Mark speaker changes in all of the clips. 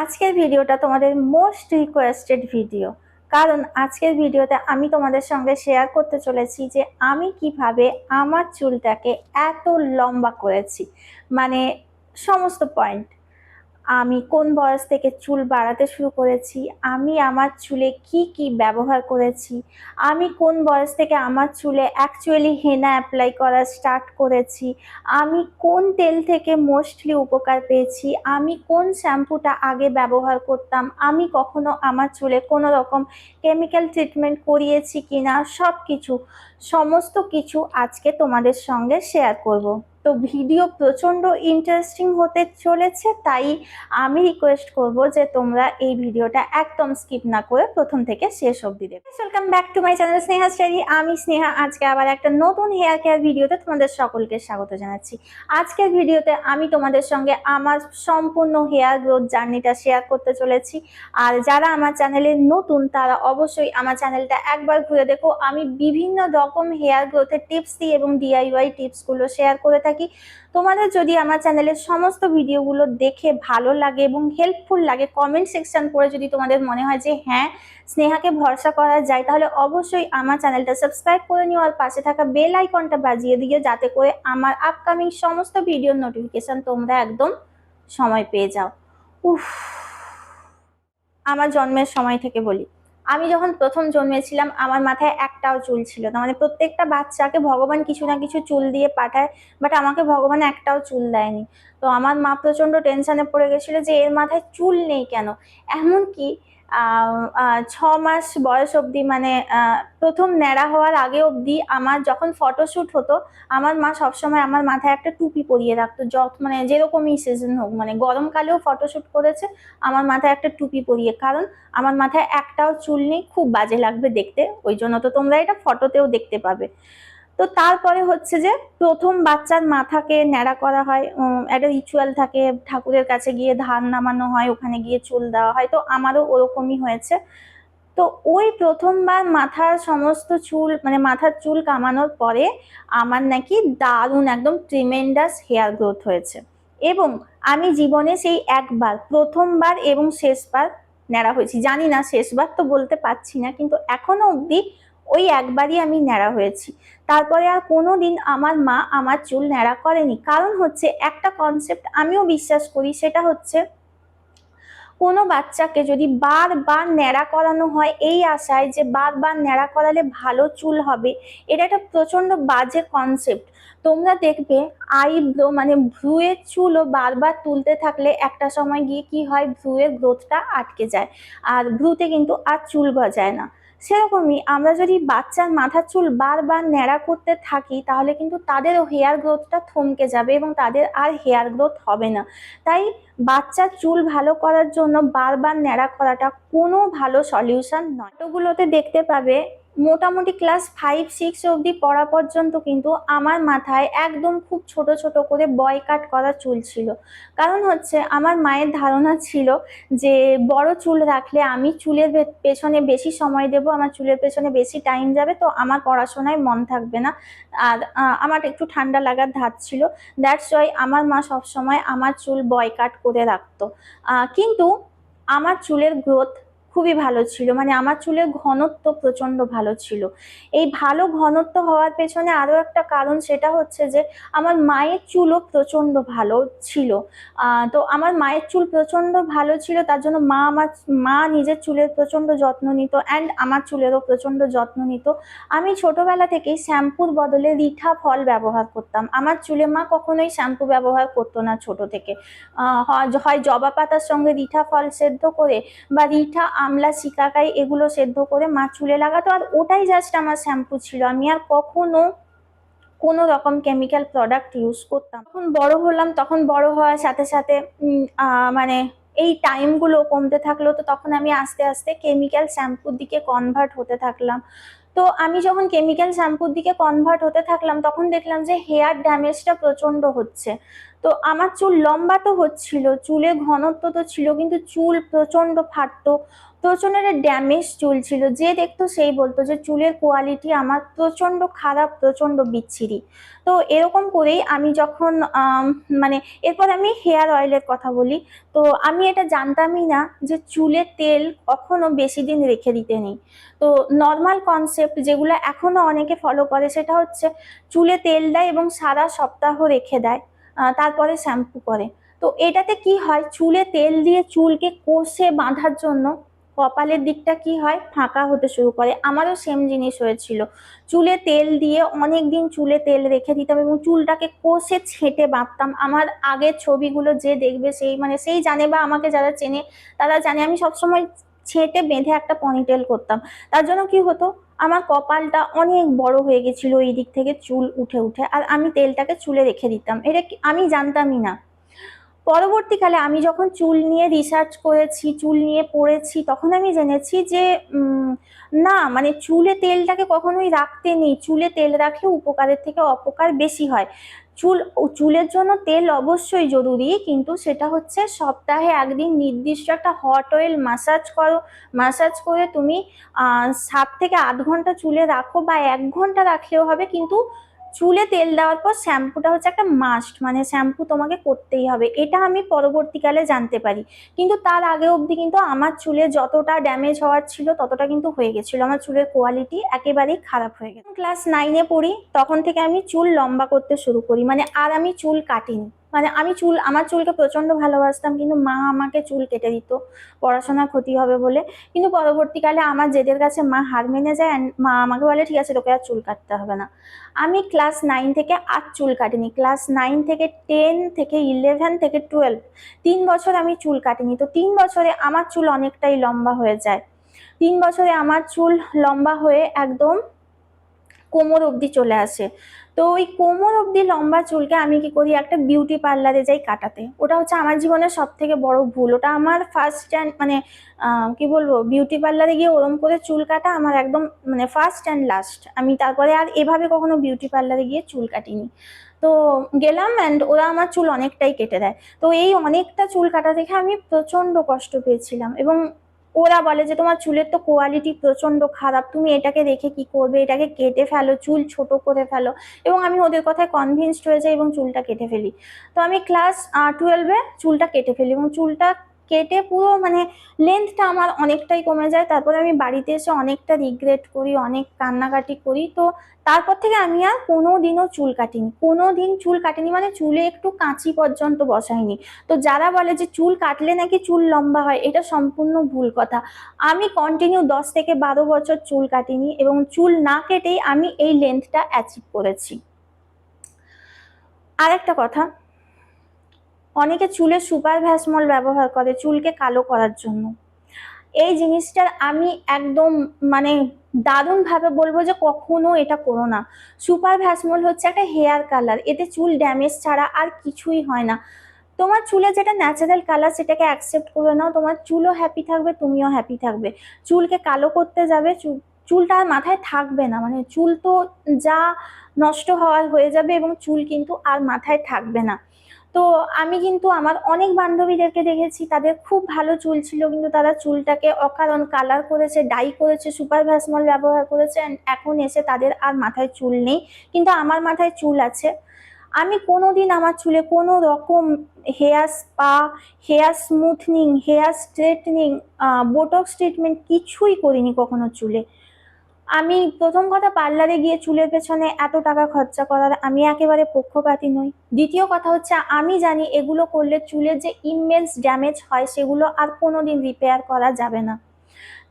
Speaker 1: আজকের ভিডিওটা তোমাদের মোস্ট রিকোয়েস্টেড ভিডিও কারণ আজকের ভিডিওতে আমি তোমাদের সঙ্গে শেয়ার করতে চলেছি যে আমি কীভাবে আমার চুলটাকে এত লম্বা করেছি। মানে সমস্ত পয়েন্ট আমি কোন বয়স থেকে চুল বাড়াতে শুরু করেছি? আমি আমার চুলে কি কি ব্যবহার করেছি? আমি কোন বয়স থেকে আমার চুলে অ্যাকচুয়ালি হেনা অ্যাপ্লাই করা স্টার্ট করেছি? আমি কোন তেল থেকে মোস্টলি উপকার পেয়েছি? আমি কোন শ্যাম্পুটা আগে ব্যবহার করতাম? আমি কখনো আমার চুলে কোনো রকম কেমিক্যাল ট্রিটমেন্ট করিয়েছি কিনা? সব কিছু সমস্ত কিছু আজকে তোমাদের সঙ্গে শেয়ার করব। তো ভিডিও প্রচণ্ড ইন্টারেস্টিং হতে চলেছে, তাই আমি রিকোয়েস্ট করব যে তোমরা এই ভিডিওটা একদম স্কিপ না করে প্রথম থেকে শেষ অবধি দেখো। Welcome back to my channel Sneha study আমি স্নেহা, আজকে আবার একটা নতুন হেয়ার কেয়ার ভিডিওতে তোমাদের সকলকে স্বাগত জানাচ্ছি। আজকের ভিডিওতে আমি তোমাদের সঙ্গে আমার সম্পূর্ণ হেয়ার গ্রোথ জার্নিটা শেয়ার করতে চলেছি। আর যারা আমার চ্যানেলে নতুন, তারা অবশ্যই আমার চ্যানেলটা একবার ঘুরে দেখো। আমি বিভিন্ন রকম হেয়ার গ্রোথের টিপস দিই এবং ডিআইওয়াই টিপসগুলো শেয়ার করে থাকি। তোমাদের যদি আমার চ্যানেলের সমস্ত ভিডিওগুলো দেখে ভালো লাগে এবং হেল্পফুল লাগে কমেন্ট সেকশন করে যদি তোমাদের মনে হয় যে হ্যাঁ স্নেহাকে ভরসা করা যায়, তাহলে অবশ্যই আমার চ্যানেলটা সাবস্ক্রাইব করে নিও আর পাশে থাকা বেল আইকনটা বাজিয়ে দিও যাতে করে আমার আপকামিং সমস্ত ভিডিওর নোটিফিকেশন তোমরা একদম সময় পেয়ে যাও। উফ, আমার জন্মের সময় থেকে বলি। আমি যখন প্রথম জন্মেছিলাম আমার মাথায় একটাও চুল ছিল না। মানে প্রত্যেকটা বাচ্চাকে ভগবান কিছু না কিছু চুল দিয়ে পাঠায় বাট আমাকে ভগবান একটাও চুল দেয়নি। তো আমার মা প্রচণ্ড টেনশনে পড়ে গেছিল যে এর মাথায় চুল নেই কেন? এমনকি আহ, আহ, ছ মাস বয়স অবধি মানে প্রথম ন্যাড়া হওয়ার আগে অবধি আমার যখন ফটোশ্যুট হতো, আমার মা সবসময় আমার মাথায় একটা টুপি পরিয়ে রাখতো, যত মানে যেরকমই সিজন হোক মানে গরমকালেও ফটোশ্যুট করেছে, আমার মাথায় একটা টুপি পরিয়ে, কারণ আমার মাথায় একটাও চুল নেই, খুব বাজে লাগবে দেখতে, ওই জন্য তো তোমরা এটা ফটোতেও দেখতে পাবে। তো তারপরে হচ্ছে যে প্রথম বাচ্চার মাথাকে ন্যাড়া করা হয় একটা রিচুয়াল থাকে, ঠাকুরের কাছে গিয়ে ধান নামানো হয়, ওখানে গিয়ে চুল দেওয়া হয়, তো আমারও ওরকমই হয়েছে। তো ওই প্রথমবার মাথার সমস্ত চুল মানে মাথার চুল কামানোর পরে আমার নাকি দারুণ, একদম ট্রিমেন্ডাস হেয়ার গ্রোথ হয়েছে। এবং আমি জীবনে সেই একবার, প্রথমবার এবং শেষবার ন্যাড়া হয়েছি। জানি না শেষবার তো বলতে পারছি না, কিন্তু এখনও অবধি ওই একবারই আমি ন্যাড়া হয়েছি। তারপরে আর কোনো দিন আমার মা আমার চুল ন্যাড়া করেনি। কারণ হচ্ছে একটা কনসেপ্ট আমিও বিশ্বাস করি, সেটা হচ্ছে কোনো বাচ্চাকে যদি বারবার ন্যাড়া করানো হয়, এই আশায় যে বারবার ন্যাড়া করালে ভালো চুল হবে, এটা একটা প্রচণ্ড বাজে কনসেপ্ট তোমরা দেখবে আইব্রো মানে ভ্রুয়ের চুলও বারবার তুলতে থাকলে একটা সময় গিয়ে কি হয়, ভ্রুয়ের গ্রোথটা আটকে যায়। আর ভ্রুতে কিন্তু আর চুল গজায় না। সেরকমই আমরা যদি বাচ্চার মাথার চুল বারবার ন্যাড়া করতে থাকি, তাহলে কিন্তু তাদেরও হেয়ার গ্রোথটা থমকে যাবে এবং তাদের আর হেয়ার গ্রোথ হবে না। তাই বাচ্চার চুল ভালো করার জন্য বারবার ন্যাড়া করাটা কোনো ভালো সলিউশন নয়। ওগুলোতে দেখতে পাবে মোটামুটি ক্লাস ফাইভ সিক্স অবধি পড়া পর্যন্ত কিন্তু আমার মাথায় একদম খুব ছোট ছোট করে বয় কাট করা চুল ছিল। কারণ হচ্ছে আমার মায়ের ধারণা ছিল যে বড় চুল রাখলে আমি চুলের পেছনে বেশি সময় দেব, আমার চুলের পেছনে বেশি টাইম যাবে, তো আমার পড়াশোনায় মন থাকবে না। আর আমার একটু ঠান্ডা লাগার ধাত ছিল। দ্যাটস ওয়াই আমার মা সবসময় আমার চুল বয় কাট করে রাখতো। কিন্তু আমার চুলের গ্রোথ খুবই ভালো ছিল। মানে আমার চুলের ঘনত্ব প্রচণ্ড ভালো ছিল। এই ভালো ঘনত্ব হওয়ার পেছনে আরও একটা কারণ সেটা হচ্ছে যে, আমার মায়ের চুলও প্রচণ্ড ভালো ছিল। তো আমার মায়ের চুল প্রচণ্ড ভালো ছিল, তার জন্য মা আমার, মা নিজের চুলের প্রচণ্ড যত্ন নিত অ্যান্ড আমার চুলেরও প্রচণ্ড যত্ন নিত। আমি ছোটবেলা থেকেই শ্যাম্পুর বদলে রিঠা ফল ব্যবহার করতাম। আমার চুলে মা কখনোই শ্যাম্পু ব্যবহার করতো না ছোট থেকে। হয় জবা পাতার সঙ্গে রিঠা ফল সেদ্ধ করে বা রিঠা আমলা শিকাকাই এগুলো সেদ্ধ করে মা চুলে লাগাতো, আর ওটাই জাস্ট আমার শ্যাম্পু ছিল। আমি আর কখনো কোনো রকম কেমিক্যাল প্রোডাক্ট ইউজ করতাম যখন বড় হলাম, তখন বড় হওয়ার সাথে সাথে মানে এই টাইমগুলো কমতে থাকল, তো তখন আমি আস্তে আস্তে কেমিক্যাল শ্যাম্পুর দিকে কনভার্ট হতে থাকলাম। তো আমি যখন কেমিক্যাল শ্যাম্পুর দিকে কনভার্ট হতে থাকলাম, তখন দেখলাম যে হেয়ার ড্যামেজটা প্রচণ্ড হচ্ছে। তো আমার চুল লম্বা তো হচ্ছিল, চুলে ঘনত্ব তো ছিল, কিন্তু চুল প্রচণ্ড ফাটতো। প্রচণ্ড ড্যামেজ চুল ছিল। যে দেখতো সেই বলতো যে চুলের কোয়ালিটি আমার প্রচণ্ড খারাপ, প্রচণ্ড বিচ্ছিরি। তো এরকম করেই আমি যখন মানে এরপর আমি হেয়ার অয়েলের কথা বলি, তো আমি এটা জানতামই না যে চুলের তেল কখনো বেশি দিন রেখে দিতে নেই। তো নর্মাল কনসেপ্ট যেগুলো এখনও অনেকে ফলো করে সেটা হচ্ছে চুলে তেল দেয় এবং সারা সপ্তাহ রেখে দেয় তারপরে শ্যাম্পু করে। তো এটাতে কি হয়? চুলে তেল দিয়ে চুলকে কষে বাঁধার জন্য কপালের দিকটা কি হয়? ফাঁকা হতে শুরু করে। আমারও সেম জিনিস হয়েছিল। চুলে তেল দিয়ে অনেক দিন চুলে তেল রেখে দিতাম এবং চুলটাকে কষে ছেঁটে বাঁধতাম। আমার আগের ছবিগুলো যে দেখবে সেই মানে সেই জানে বা আমাকে যারা চেনে, তারা জানে আমি সবসময় ছেঁটে বেঁধে একটা পনিটেল করতাম। তার জন্য কি হতো? আমার কপালটা অনেক বড় হয়ে গেছিল এই দিক থেকে চুল উঠে উঠে। আর আমি তেলটাকে চুলে রেখে দিতাম। এটা আমি জানতামই না। পরবর্তীকালে আমি যখন চুল নিয়ে রিসার্চ করেছি, চুল নিয়ে পড়েছি, তখন আমি জেনেছি যে না মানে চুলে তেলটাকে কখনোই রাখতে নেই। চুলে তেল রাখলে উপকারের থেকে অপকার বেশি হয়। চুল, চুলের জন্য তেল অবশ্যই জরুরি, কিন্তু সেটা হচ্ছে সপ্তাহে একদিন নির্দিষ্ট একটা হট অয়েল মাসাজ করো। মাসাজ করে তুমি সাত থেকে আট ঘণ্টা চুলে রাখো বা এক ঘণ্টা রাখলেও হবে, কিন্তু চুলে তেল দেওয়ার পর শ্যাম্পুটা হচ্ছে একটা মাস্ট মানে শ্যাম্পু তোমাকে করতেই হবে। এটা আমি পরবর্তীকালে জানতে পারি। কিন্তু তার আগে অবধি কিন্তু আমার চুলে যতটা ড্যামেজ হওয়ার ছিল, ততটা কিন্তু হয়ে গেছিল। আমার চুলের কোয়ালিটি একেবারেই খারাপ হয়ে গেছে। ক্লাস নাইনে পড়ি, তখন থেকে আমি চুল লম্বা করতে শুরু করি। মানে আর আমি চুল কাটিনি। মানে আমি চুল, আমার চুলকে প্রচণ্ড ভালোবাসতাম, কিন্তু মা আমাকে চুল কেটে দিত। পড়াশোনার ক্ষতি হবে বলে। কিন্তু পরবর্তীকালে আমার জেদের কাছে মা হার মেনে যায় মা আমাকে বলে, ঠিক আছে, তোকে আর চুল কাটতে হবে না। আমি ক্লাস নাইন থেকে আর চুল কাটিনি। ক্লাস নাইন থেকে টেন থেকে ইলেভেন থেকে টুয়েলভ তিন বছর আমি চুল কাটিনি। তো তিন বছরে আমার চুল অনেকটাই লম্বা হয়ে যায়। তিন বছরে আমার চুল লম্বা হয়ে একদম কোমর অবধি চলে আসে। তো ওই কোমর অবধি লম্বা চুলকে আমি কি করি? একটা বিউটি পার্লারে যাই কাটাতে। ওটা হচ্ছে আমার জীবনের সব থেকে বড় ভুল। ওটা আমার ফার্স্ট অ্যান্ড মানে কি বলব? বিউটি পার্লারে গিয়ে ওরম করে চুল কাটা আমার একদম মানে ফার্স্ট অ্যান্ড লাস্ট আমি তারপরে আর এভাবে কখনো বিউটি পার্লারে গিয়ে চুল কাটিনি। তো গেলাম অ্যান্ড ওরা আমার চুল অনেকটাই কেটে দেয়। তো এই অনেকটা চুল কাটা দেখে আমি প্রচণ্ড কষ্ট পেয়েছিলাম। এবং ওরা বলে যে তোমার চুলের তো কোয়ালিটি প্রচণ্ড খারাপ, তুমি এটাকে রেখে কি করবে? এটাকে কেটে ফেলো, চুল ছোট করে ফেলো। এবং আমি ওদের কথায় কনভিন্সড হয়ে যাই এবং চুলটা কেটে ফেলি। তো আমি ক্লাস টুয়েলভে চুলটা কেটে ফেলি এবং চুলটা কেটে পুরো মানে লেন্থটা আমার অনেকটাই কমে যায়। তারপরে আমি বাড়িতে এসে অনেকটা রিগ্রেট করি, অনেক কান্নাকাটি করি। তো তারপর থেকে আমি আর কোনো দিনও চুল কাটিনি। কোনো দিন চুল কাটিনি মানে চুলে একটু কাঁচি পর্যন্ত বসাইনি। তো যারা বলে যে চুল কাটলে নাকি চুল লম্বা হয়, এটা সম্পূর্ণ ভুল কথা। আমি কন্টিনিউ দশ থেকে বারো বছর চুল কাটিনি এবং চুল না কেটেই আমি এই লেন্থটা অ্যাচিভ করেছি। আর একটা কথা অনেকে চুলে সুপার ভ্যাসমল ব্যবহার করে চুলকে কালো করার জন্য। এই জিনিসটার আমি একদম মানে দারুণভাবে বলব যে কখনো এটা করো না। সুপার ভ্যাসমল হচ্ছে একটা হেয়ার কালার, এতে চুল ড্যামেজ ছাড়া আর কিছুই হয় না। তোমার চুলে যেটা ন্যাচারাল কালার সেটাকে অ্যাকসেপ্ট করে নাও, তোমার চুলও হ্যাপি থাকবে, তুমিও হ্যাপি থাকবে। চুলকে কালো করতে যাবে চুল চুলটা আর মাথায় থাকবে না মানে চুল তো যা নষ্ট হওয়ার হয়ে যাবে এবং চুল কিন্তু আর মাথায় থাকবে না। তো আমি কিন্তু আমার অনেক বান্ধবীদেরকে দেখেছি, তাদের খুব ভালো চুল ছিল, কিন্তু তারা চুলটাকে অকারণ কালার করেছে ডাই করেছে সুপার ভ্যাসমল ব্যবহার করেছে এখন এসে তাদের আর মাথায় চুল নেই, কিন্তু আমার মাথায় চুল আছে। আমি কোনোদিন আমার চুলে কোনো রকম hair spa hair smoothing hair straightening botox treatment কিছুই করিনি কখনো চুলে। আমি প্রথম কথা পার্লারে গিয়ে চুলের পেছনে এত টাকা খরচা করার আমি একেবারে পক্ষপাতি নই। দ্বিতীয় কথা হচ্ছে, আমি জানি এগুলো করলে চুলের যে ইমেন্স ড্যামেজ হয়, সেগুলো আর কোনোদিন রিপেয়ার করা যাবে না।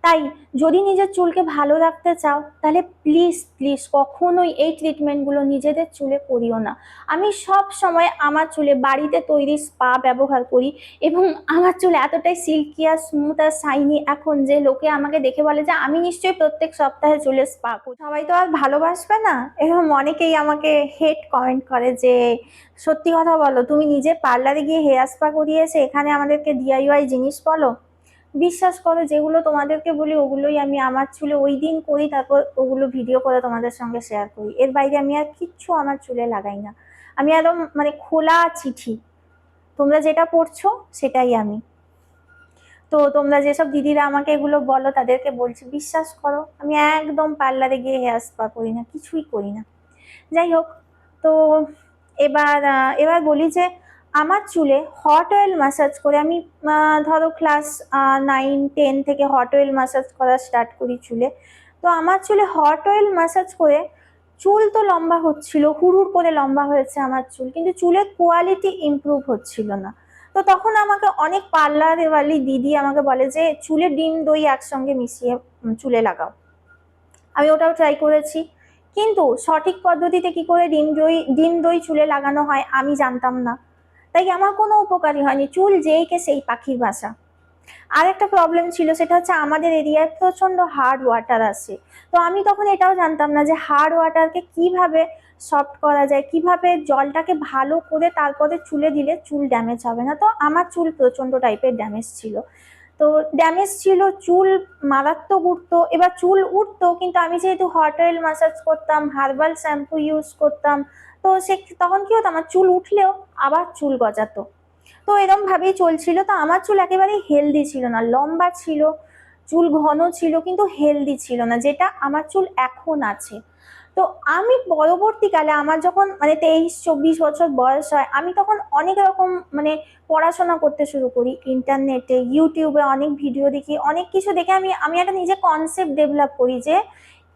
Speaker 1: তাই যদি নিজের চুলকে ভালো রাখতে চাও, তাহলে প্লিজ প্লিজ কখনোই এই ট্রিটমেন্টগুলো নিজেদের চুলে করিও না। আমি সব সময় আমার চুলে বাড়িতে তৈরি স্পা ব্যবহার করি এবং আমার চুল এতটাই সিল্কি আর স্মুথ আর শাইনি এখন যে লোকে আমাকে দেখে বলে যে, আমি নিশ্চয়ই প্রত্যেক সপ্তাহে চুলে স্পা করি। সবাই তো আর ভালোবাসবে না। এরকম অনেকেই আমাকে হেড কমেন্ট করে যে, সত্যি কথা বলো, তুমি নিজে পার্লারে গিয়ে হেয়ার স্পা করিয়ে এসে এখানে আমাদেরকে ডিআইওয়াই জিনিস বলো? বিশ্বাস করো যেগুলো তোমাদেরকে বলি, ওগুলোই আমি আমার চুলে ওই দিন করি, তারপর ওগুলো ভিডিও করে তোমাদের সঙ্গে শেয়ার করি। এর বাইরে আমি আর কিচ্ছু আমার চুলে লাগাই না। আমি একদম মানে খোলা চিঠি। তোমরা যেটা পড়ছো সেটাই আমি। তো তোমরা যেসব দিদিরা আমাকে এগুলো বলো, তাদেরকে বলছি, বিশ্বাস করো, আমি একদম পার্লারে গিয়ে হেয়ার স্পা করি না, কিছুই করি না। যাই হোক, তো এবার এবার বলি যে আমার চুলে হট অয়েল ম্যাসাজ করে আমি ধরো ক্লাস নাইন টেন থেকে হট অয়েল ম্যাসাজ করা স্টার্ট করি চুলে। তো আমার চুলে হট অয়েল ম্যাসাজ করে চুল তো লম্বা হচ্ছিল হুড় করে লম্বা হয়েছে আমার চুল, কিন্তু চুলের কোয়ালিটি ইমপ্রুভ হচ্ছিল না। তো তখন আমাকে অনেক পার্লারওয়ালি দিদি আমাকে বলে যে, চুলে ডিম, দই একসঙ্গে মিশিয়ে চুলে লাগাও। আমি ওটাও ট্রাই করেছি, কিন্তু সঠিক পদ্ধতিতে কি করে ডিম, দই ডিম, দই চুলে লাগানো হয় আমি জানতাম না। তাই আমার কোনো উপকারই হয়নি। চুল যেইকে সেই পাখির বাসা। আর একটা প্রবলেম ছিল, সেটা হচ্ছে আমাদের এরিয়ায় প্রচণ্ড হার্ড ওয়াটার আসে তো আমি তখন এটাও জানতাম না যে হার্ড ওয়াটারকে কীভাবে সফট করা যায়, কীভাবে জলটাকে ভালো করে তারপরে চুলে দিলে চুল ড্যামেজ হবে না। তো আমার চুল প্রচণ্ড টাইপের ড্যামেজ ছিল। তো ড্যামেজ ছিল চুল মারাত্মক উঠতো, এবার চুল উঠতো, কিন্তু আমি যেহেতু হট অয়েল ম্যাসাজ করতাম হার্বাল শ্যাম্পু ইউজ করতাম তো সে তখন কি হতো? আমার চুল উঠলেও আবার চুল গজাতো। তো এরকম ভাবেই চলছিল। তো আমার চুল একেবারেই হেলদি ছিল না। লম্বা ছিল, চুল ঘন ছিল, কিন্তু হেলদি ছিল না, যেটা আমার চুল এখন আছে। তো আমি পরবর্তীকালে আমার যখন মানে তেইশ, চব্বিশ বছর বয়স হয়, আমি তখন অনেক রকম মানে পড়াশোনা করতে শুরু করি। ইন্টারনেটে, ইউটিউবে অনেক ভিডিও দেখি, অনেক কিছু দেখে আমি আমি একটা নিজে কনসেপ্ট ডেভেলপ করি যে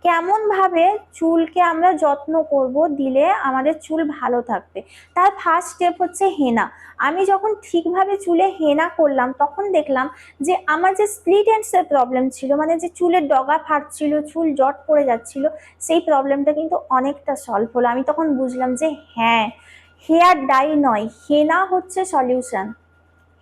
Speaker 1: কেমন ভাবে চুলকে আমরা যত্ন করব দিলে আমাদের চুল ভালো থাকবে? তার ফার্স্ট স্টেপ হচ্ছে হেনা। আমি যখন ঠিকভাবে চুলে হেনা করলাম, তখন দেখলাম যে আমার যে স্প্লিট এন্ডসের প্রবলেম ছিল মানে যে চুলের ডগা ফাটছিল, চুল জট পড়ে যাচ্ছিল, সেই প্রবলেমটা কিন্তু অনেকটা সলভ হলো। আমি তখন বুঝলাম যে হ্যাঁ হেয়ার ডাই নয়, হেনা হচ্ছে সলিউশন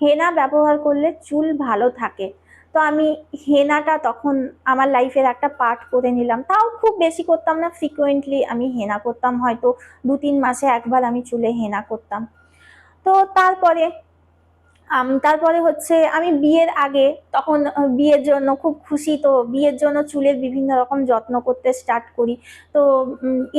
Speaker 1: হেনা ব্যবহার করলে চুল ভালো থাকে। তো আমি হেনাটা তখন আমার লাইফের একটা পার্ট করে নিলাম। তাও খুব বেশি করতাম না ফ্রিকুয়েন্টলি আমি হেনা করতাম। হয়তো দু তিন মাসে একবার আমি চুলে হেনা করতাম। তো তারপরে তারপরে হচ্ছে আমি বিয়ের আগে তখন বিয়ের জন্য খুব খুশি, তো বিয়ের জন্য চুলের বিভিন্ন রকম যত্ন করতে স্টার্ট করি। তো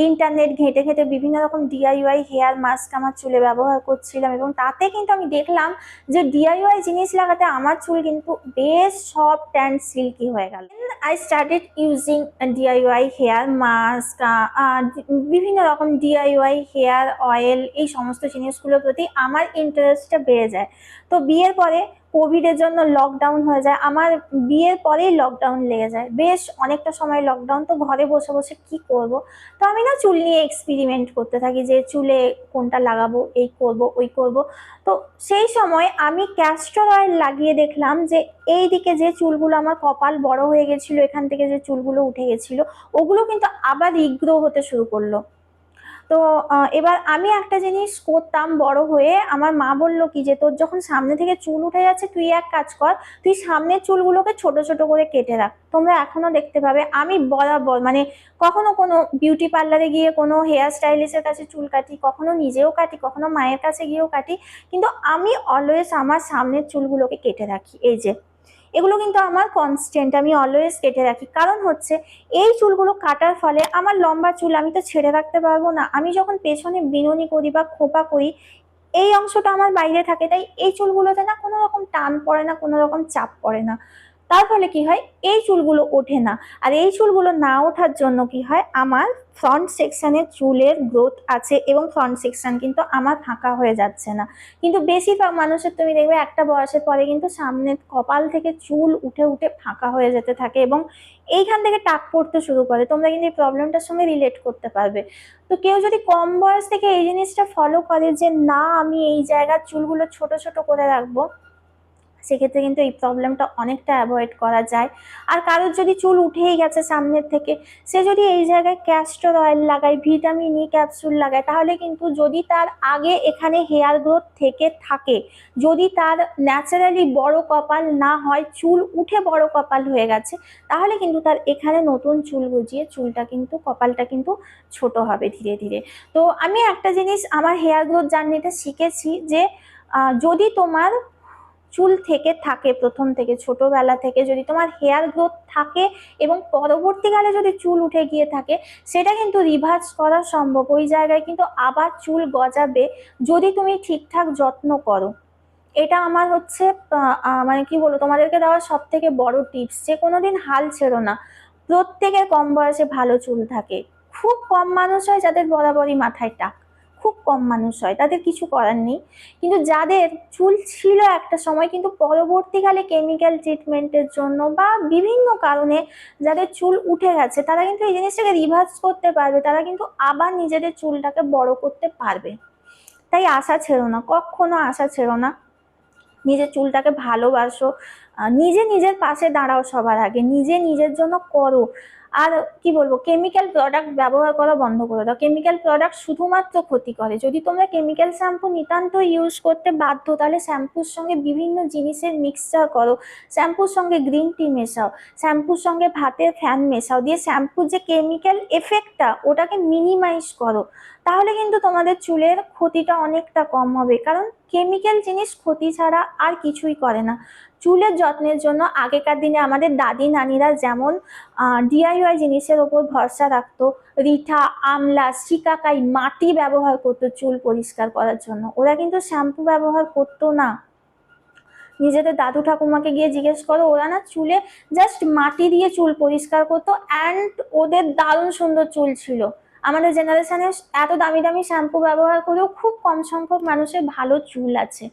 Speaker 1: ইন্টারনেট ঘেঁটে ঘেঁটে বিভিন্ন রকম ডিআইওয়াই হেয়ার মাস্ক আমার চুলে ব্যবহার করছিলাম এবং তাতে কিন্তু আমি দেখলাম যে ডিআইওয়াই জিনিস লাগাতে আমার চুল কিন্তু বেশ সফট অ্যান্ড সিল্কি হয়ে গেল। I started using DIY hair mask বিভিন্ন রকম ডিআইওয়াই হেয়ার অয়েল এই সমস্ত জিনিসগুলোর প্রতি আমার ইন্টারেস্টটা বেড়ে যায়। তো বিয়ের পরে কোভিডের জন্য লকডাউন হয়ে যায়। আমার বিয়ের পরেই লকডাউন লেগে যায়। বেশ অনেকটা সময় লকডাউন তো ঘরে বসে বসে কি করব? তো আমি না চুল নিয়ে এক্সপেরিমেন্ট করতে থাকি যে চুলে কোনটা লাগাবো, এই করব, ওই করব। তো সেই সময় আমি ক্যাস্টর অয়েল লাগিয়ে দেখলাম যে এই দিকে যে চুলগুলো আমার কপাল বড় হয়ে গেছিল, এখান থেকে যে চুলগুলো উঠে গেছিল, ওগুলো কিন্তু আবার রিগ্রো হতে শুরু করল। তো এবার আমি একটা জিনিস করতাম বড় হয়ে, আমার মা বলল কি যে, তোর যখন সামনে থেকে চুল উঠে যাচ্ছে, তুই এক কাজ কর, তুই সামনের চুলগুলোকে ছোট ছোট করে কেটে রাখ। তোমরা এখনও দেখতে পাবে, আমি বরাবর মানে কখনো কোনো বিউটি পার্লারে গিয়ে কোনো হেয়ার স্টাইলিস্টের কাছে চুল কাটি, কখনো নিজেও কাটি, কখনো মায়ের কাছে গিয়েও কাটি, কিন্তু আমি অলওয়েজ আমার সামনের চুলগুলোকে কেটে রাখি, এই যে। এগুলো কিন্তু আমার কনস্ট্যান্ট আমি অলওয়েজ কেটে রাখি। কারণ হচ্ছে, এই চুলগুলো কাটার ফলে আমার লম্বা চুল আমি তো ছেড়ে রাখতে পারব না। আমি যখন পেছনে বিনুনি করি বা খোপা করি, এই অংশটা আমার বাইরে থাকে, তাই এই চুলগুলোতে না কোনো রকম টান পড়ে না কোনো রকম চাপ পড়ে না। তার ফলে কি হয়? এই চুলগুলো ওঠে না। আর এই চুলগুলো না ওঠার জন্য কি হয়? আমার ফ্রন্ট সেকশানে চুলের গ্রোথ আছে এবং ফ্রন্ট সেকশান কিন্তু আমার ফাঁকা হয়ে যাচ্ছে না। কিন্তু বেশিরভাগ মানুষের তুমি দেখবে একটা বয়সের পরে কিন্তু সামনের কপাল থেকে চুল উঠে উঠে ফাঁকা হয়ে যেতে থাকে এবং এইখান থেকে টাক পড়তে শুরু করে। তোমরা কিন্তু এই প্রবলেমটার সঙ্গে রিলেট করতে পারবে। তো কেউ যদি কম বয়স থেকে এই জিনিসটা ফলো করে যে, না, আমি এই জায়গার চুলগুলো ছোট ছোট করে রাখব। সেক্ষেত্রে কিন্তু এই প্রবলেমটা অনেকটা অ্যাভয়েড করা যায়। আর কারোর যদি চুল উঠেই গেছে সামনের থেকে, সে যদি এই জায়গায় ক্যাস্টর অয়েল লাগায় ভিটামিন ই ক্যাপসুল লাগায়, তাহলে কিন্তু যদি তার আগে এখানে হেয়ার গ্রোথ থেকে থাকে, যদি তার ন্যাচারালি বড় কপাল না হয়, চুল উঠে বড় কপাল হয়ে গেছে, তাহলে কিন্তু তার এখানে নতুন চুল গজিয়ে চুলটা কিন্তু, কপালটা কিন্তু ছোট হবে ধীরে ধীরে। তো আমি একটা জিনিস আমার হেয়ার গ্রোথ জার্নিতে শিখেছি যে যদি তোমার চুল থেকে থাকে, প্রথম থেকে, ছোটবেলা থেকে। যদি তোমার হেয়ার গ্রোথ থাকে এবং পরবর্তীকালে যদি চুল উঠে গিয়ে থাকে, সেটা কিন্তু রিভার্স করা সম্ভব। ওই জায়গায় কিন্তু আবার চুল গজাবে যদি তুমি ঠিকঠাক যত্ন করো। এটা আমার হচ্ছে মানে কি বলব, তোমাদেরকে দেওয়া সব থেকে বড় টিপস যে কোনোদিন হাল ছেড়ো না। প্রত্যেকের কম বয়সে ভালো চুল থাকে। খুব কম মানুষ হয় যাদের বরাবরই মাথায় টাক। খুব কম মানুষ হয়, তাদের কিছু করার নেই। কিন্তু যাদের চুল ছিল একটা সময়, কিন্তু পরবর্তীকালে কেমিক্যাল ট্রিটমেন্টের জন্য বা বিভিন্ন কারণে যাদের চুল উঠে গেছে, তারা কিন্তু এই জিনিসটাকে রিভার্স করতে পারবে, তারা কিন্তু আবার নিজেদের চুলটাকে বড় করতে পারবে। তাই আশা ছেড়ো না, কখনো আশা ছেড়ো না। নিজের চুলটাকে ভালোবাসো নিজে নিজের পাশে দাঁড়াও সবার আগে, নিজে নিজের জন্য করো। আর কি বলব কেমিক্যাল প্রোডাক্ট ব্যবহার করা বন্ধ করে দাও। কেমিক্যাল প্রোডাক্ট শুধুমাত্র ক্ষতি করে। যদি তোমরা কেমিক্যাল শ্যাম্পু নিতান্ত ইউজ করতে বাধ্য, তাহলে শ্যাম্পুর সঙ্গে বিভিন্ন জিনিসের মিক্সচার করো। শ্যাম্পুর সঙ্গে গ্রিন টি মেশাও। শ্যাম্পুর সঙ্গে ভাতের ফ্যান মেশাও। দিয়ে শ্যাম্পুর যে কেমিক্যাল এফেক্টটা ওটাকে মিনিমাইজ করো। তাহলে কিন্তু তোমাদের চুলের ক্ষতিটা অনেকটা কম হবে। কারণ কেমিক্যাল জিনিস ক্ষতি ছাড়া আর কিছুই করে না। চুলের যত্নের জন্য আগেকার দিনে আমাদের দাদি নানিরা যেমন ডিআইওয়াই জিনিসের ওপর ভরসা রাখতো, রিঠা, আমলা, শিকাকাই মাটি ব্যবহার করতো চুল পরিষ্কার করার জন্য। ওরা কিন্তু শ্যাম্পু ব্যবহার করতো না। নিজেদের দাদু ঠাকুমাকে গিয়ে জিজ্ঞেস করো, ওরা না চুলে জাস্ট মাটি দিয়ে চুল পরিষ্কার করতো অ্যান্ড ওদের দারুণ সুন্দর চুল ছিল। আমাদের জেনারেশনে এত দামি দামি শ্যাম্পু ব্যবহার করেও খুব কম সংখ্যক মানুষের ভালো চুল আছে।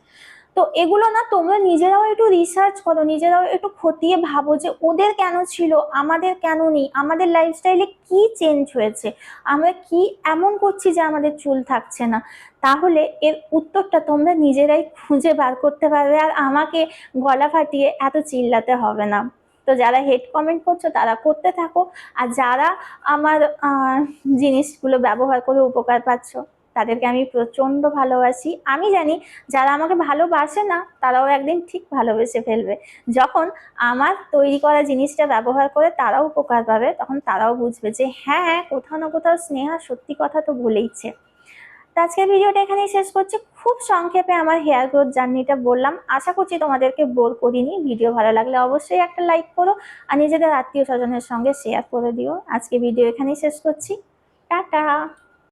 Speaker 1: তো এগুলো না তোমরা নিজেরাও একটু রিসার্চ করো, নিজেরাও একটু খতিয়ে ভাবো যে ওদের কেন ছিল, আমাদের কেন নেই, আমাদের লাইফস্টাইলে কি চেঞ্জ হয়েছে, আমরা কি এমন করছি যে আমাদের চুল থাকছে না। তাহলে এর উত্তরটা তোমরা নিজেরাই খুঁজে বার করতে পারবে আর আমাকে গলা ফাটিয়ে এত চিল্লাতে হবে না। তো যারা হেড কমেন্ট করছ তারা করতে থাকো আর যারা আমার জিনিসগুলো ব্যবহার করে উপকার পাচ্ছ। তাদেরকে আমি প্রচণ্ড ভালোবাসি। আমি জানি যারা আমাকে ভালোবাসে না, তারাও একদিন ঠিক ভালোবেসে ফেলবে। যখন আমার তৈরি করা জিনিসটা ব্যবহার করে তারাও উপকার পাবে, তখন তারাও বুঝবে যে হ্যাঁ কোথাও না কোথাও স্নেহা সত্যি কথা তো বলেইছে তো আজকের ভিডিওটা এখানেই শেষ করছি। খুব সংক্ষেপে আমার হেয়ার গ্রোথ জার্নিটা বললাম। আশা করছি তোমাদেরকে বোর করিনি। ভিডিও ভালো লাগলে অবশ্যই একটা লাইক করো আর নিজেদের আত্মীয় স্বজনের সঙ্গে শেয়ার করে দিও। আজকে ভিডিও এখানেই শেষ করছি। টাটা!